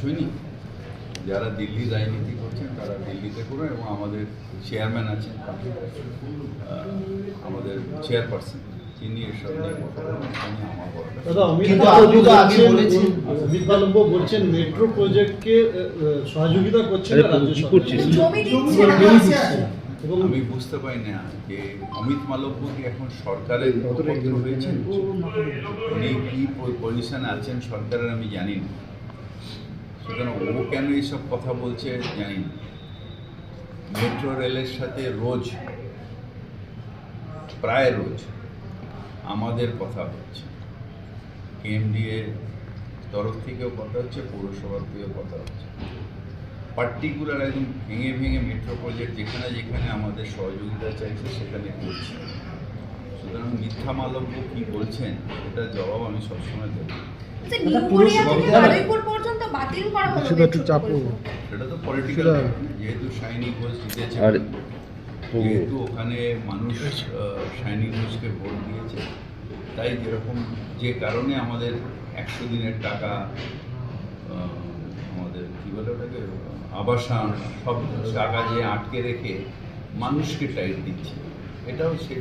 পৌঁছয়নি যারা দিল্লি রাজনীতি করছেন তারা দিল্লিতে করুন এবং আমাদের চেয়ারম্যান আছেন আমাদের চেয়ারপারসন তিনি এসব নিয়ে কথা বলছেন- মেট্রো প্রজেক্টকে সহযোগিতা করছে আমি বুঝতে পারি না যে অমিত মালব্য কি এখন সরকারের হয়েছেন? উনি কি পজিশনে আছেন সরকারের আমি জানি না। সুতরাং ও কেন এইসব কথা বলছে জানি না মেট্রো রেলের সাথে রোজ প্রায় রোজ আমাদের কথা হচ্ছে। কেএমডিএ তরফ থেকেও কথা হচ্ছে পৌরসভার থেকেও কথা হচ্ছে। পার্টিকুলার একদম ভেঙে ভেঙে মেট্রো প্রজেক্ট যেখানে যেখানে আমাদের সহযোগিতা চাইছে সেখানে করছে। সুতরাং মিথ্যা মালব্য কী বলছেন এটার জবাব আমি সবসময় দেবো। সেটা একটু চাপ প্রকল্প। সেটা তো পলিটিক্যাল যেহেতু শাইনি ঘোষ জিতেছে আর যেহেতু ওখানে মানুষ শাইনি ঘোষকে ভোট দিয়েছে তাই যেরকম যে কারণে আমাদের একশো দিনের টাকা আহ, আমাদের কী বলে ওটাকে আবাসন সব টাকা যে আটকে রেখে মানুষকে টাইট দিচ্ছে এটাও সেই